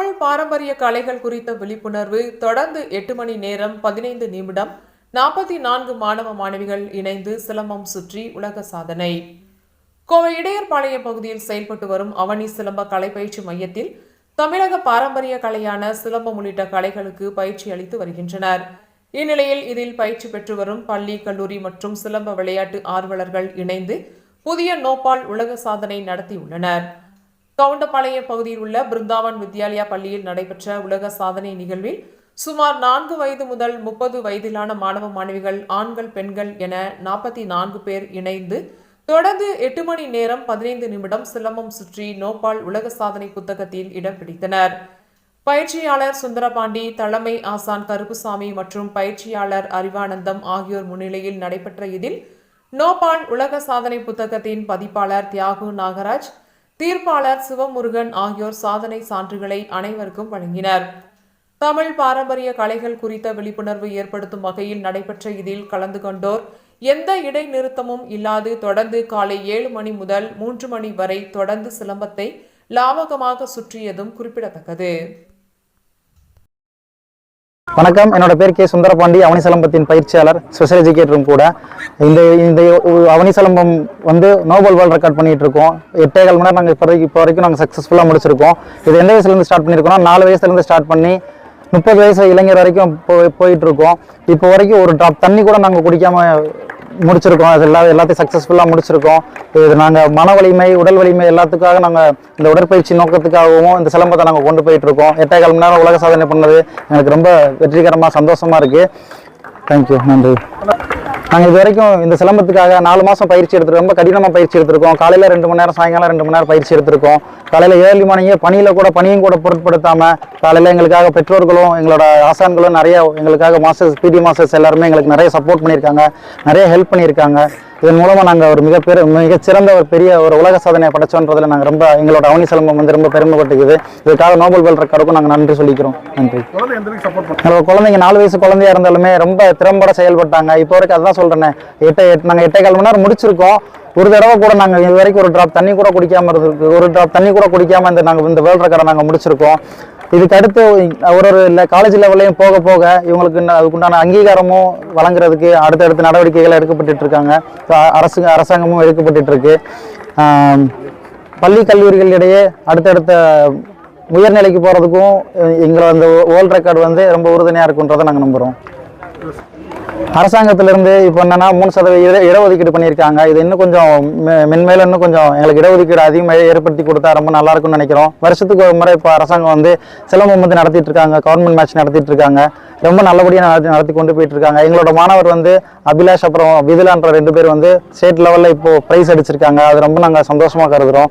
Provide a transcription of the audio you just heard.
தமிழ் பாரம்பரிய கலைகள் குறித்த விழிப்புணர்வு தொடர்ந்து எட்டு மணி நேரம் பதினைந்து நிமிடம் நாற்பத்தி நான்கு மாணவ மாணவிகள் இணைந்து சிலம்பம் சுற்றி உலக சாதனை. கோவை இடையர்பாளையம் பகுதியில் செயல்பட்டு வரும் அவனி சிலம்ப கலைப்பயிற்சி மையத்தில் தமிழக பாரம்பரிய கலையான சிலம்பம் உள்ளிட்ட கலைகளுக்கு பயிற்சி அளித்து வருகின்றனர். இந்நிலையில் இதில் பயிற்சி பெற்று வரும் பள்ளி கல்லூரி மற்றும் சிலம்ப விளையாட்டு ஆர்வலர்கள் இணைந்து புதிய நோப்பால் உலக சாதனை நடத்தியுள்ளனர். கவுண்டபாளையம் பகுதியில் உள்ள பிருந்தாவன் வித்யாலயா பள்ளியில் நடைபெற்ற உலக சாதனை நிகழ்வில் சுமார் நான்கு வயது முதல் முப்பது வயதிலான மாணவ மாணவிகள் ஆண்கள் பெண்கள் என நாற்பத்தி நான்கு பேர் இணைந்து தொடர்ந்து எட்டு மணி நேரம் பதினைந்து நிமிடம் சிலம்பம் சுற்றி நோபால் உலக சாதனை புத்தகத்தில் இடம் பிடித்தனர். பயிற்சியாளர் சுந்தரபாண்டி தலைமை ஆசான் கருப்புசாமி மற்றும் பயிற்சியாளர் அறிவானந்தம் ஆகியோர் முன்னிலையில் நடைபெற்ற இதில் நோபால் உலக சாதனை புத்தகத்தின் பதிப்பாளர் தியாகு நாகராஜ் தீர்ப்பாளர் சிவமுருகன் ஆகியோர் சாதனை சான்றுகளை அனைவருக்கும் வழங்கினர். தமிழ் பாரம்பரிய கலைகள் குறித்த விழிப்புணர்வு ஏற்படுத்தும் வகையில் நடைபெற்ற இதில் கலந்து கொண்டோர். எந்த இடைநிறுத்தமும் இல்லாது தொடர்ந்து காலை ஏழு மணி முதல் மூன்று மணி வரை தொடர்ந்து சிலம்பத்தை லாவகமாக சுற்றியதும் குறிப்பிடத்தக்கது. வணக்கம். என்னோட பேர் கே சுந்தரபாண்டி. அவனிசலம்பத்தின் பயிற்சியாளர் ஸ்பெஷல் எஜுகேட்டரும் கூட. இந்த இந்த அவனிசலம்பம் வந்து நோபல் வேர்ல்ட் ரெக்கார்ட் பண்ணிட்டு இருக்கோம் எட்டே கால் மணி நேரம் நாங்கள் இப்போ வரைக்கும் இப்போ வரைக்கும் நாங்கள் சக்ஸஸ்ஃபுல்லாக முடிச்சிருக்கோம். இது எந்த வயசுலேருந்து ஸ்டார்ட் பண்ணியிருக்கோம் நாலு வயசுலேருந்து ஸ்டார்ட் பண்ணி முப்பது வயசு இளைஞர் வரைக்கும் போய் போயிட்டு இருக்கோம் இப்போ வரைக்கும் ஒரு ட்ராப் தண்ணி கூட நாங்கள் குடிக்காமல் முடிச்சிருக்கோம். அது எல்லா எல்லாத்தையும் சக்ஸஸ்ஃபுல்லாக முடிச்சிருக்கோம். இது நாங்கள் மன வலிமை உடல் வலிமை எல்லாத்துக்காக நாங்கள் இந்த உடற்பயிற்சி நோக்கத்துக்காகவும் இந்த சிலம்பத்தை நாங்கள் கொண்டு போயிட்டுருக்கோம். எட்டே கால் மணி நேரம் உலக சாதனை பண்ணது எனக்கு ரொம்ப வெற்றிகரமாக சந்தோஷமாக இருக்குது தேங்க்யூ நன்றி. நாங்கள் இது வரைக்கும் இந்த சிலம்பத்துக்காக நாலு மாதம் பயிற்சி எடுத்துருக்கோம். ரொம்ப கடினமாக பயிற்சி எடுத்திருக்கோம். காலையில் ரெண்டு மணி நேரம் சாயங்காலம் ரெண்டு மணி நேரம் பயிற்சி எடுத்திருக்கோம். காலையில் ஏர்லி மார்னிங்கே பணியில் கூட பணியும் கூட பொருட்படுத்தாமல் காலையில் எங்களுக்காக பெற்றோர்களும் எங்களோட ஆசான்களும் நிறைய எங்களுக்காக மாஸ்டர்ஸ் பிடி மாஸ்டர்ஸ் எல்லாருமே எங்களுக்கு நிறைய சப்போர்ட் பண்ணியிருக்காங்க. நிறைய ஹெல்ப் பண்ணியிருக்காங்க. இதன் மூலமாக நாங்கள் ஒரு மிகப்பெரிய மிகச்சிறந்த ஒரு பெரிய ஒரு உலக சாதனையை படைச்சோன்றதுல நாங்கள் ரொம்ப எங்களோட அவனி சிலம்பம் வந்து ரொம்ப பெருமைப்பட்டுக்குது இதுக்காக நோபல் வேர்ல்ட் ரெக்கார்டுக்கும் நாங்கள் நன்றி சொல்லிக்கிறோம். நன்றி. எங்களோட குழந்தைங்க நாலு வயசு குழந்தையா இருந்தாலுமே ரொம்ப திறம்பட செயல்பட்டாங்க. இப்போ வரைக்கும் அதான் சொல்றேனே எட்டு எட்டு நாங்கள் எட்டே கால் மணி நேரம் முடிச்சிருக்கோம். ஒரு தடவை கூட நாங்கள் இது வரைக்கும் ஒரு ட்ராப் தண்ணி கூட குடிக்காம இருக்கு ஒரு ட்ராப் தண்ணி கூட குடிக்காம இந்த நாங்கள் இந்த வேர்ல்ட் ரெக்கார்டை நாங்கள் முடிச்சிருக்கோம். இதுக்கு அடுத்து ஒரு ஒரு இல்லை காலேஜ் லெவல்லையும் போக போக இவங்களுக்கு அதுக்குண்டான அங்கீகாரமும் வழங்குறதுக்கு அடுத்தடுத்த நடவடிக்கைகள் எடுக்கப்பட்டு இருக்காங்க அரசு அரசாங்கமும் எடுக்கப்பட்டு இருக்கு பள்ளி கல்லூரிகள் இடையே அடுத்தடுத்த உயர்நிலைக்கு போகிறதுக்கும் எங்களை அந்த வேர்ல்ட் ரெக்கார்டு வந்து ரொம்ப உறுதுணையாக இருக்குன்றதை நாங்கள் நம்புகிறோம் அரசாங்கத்திலிருந்து இப்போ என்னன்னா மூணு சதவீத இட- இடஒதுக்கீடு பண்ணியிருக்காங்க. இது இன்னும் கொஞ்சம் மென்மேல மென்மேலும் இன்னும் கொஞ்சம் எங்களுக்கு இடஒதுக்கீடு அதிகமாக ஏற்படுத்தி கொடுத்தா ரொம்ப நல்லா இருக்கும்னு நினைக்கிறோம். வருஷத்துக்கு ஒரு முறை இப்போ அரசாங்கம் வந்து சிலம்பம் வந்து நடத்திட்டு இருக்காங்க. கவர்மெண்ட் மேட்ச் நடத்திட்டு இருக்காங்க. ரொம்ப நல்லபடியாக நடத்தி நடத்தி கொண்டு போயிட்டு இருக்காங்க. எங்களோட மாணவர் வந்து அபிலாஷ் அப்புறம் விதுலான்ற ரெண்டு பேர் வந்து ஸ்டேட் லெவலில் இப்போ ப்ரைஸ் அடிச்சிருக்காங்க. அது ரொம்ப நாங்கள் சந்தோஷமாக கருதுகிறோம்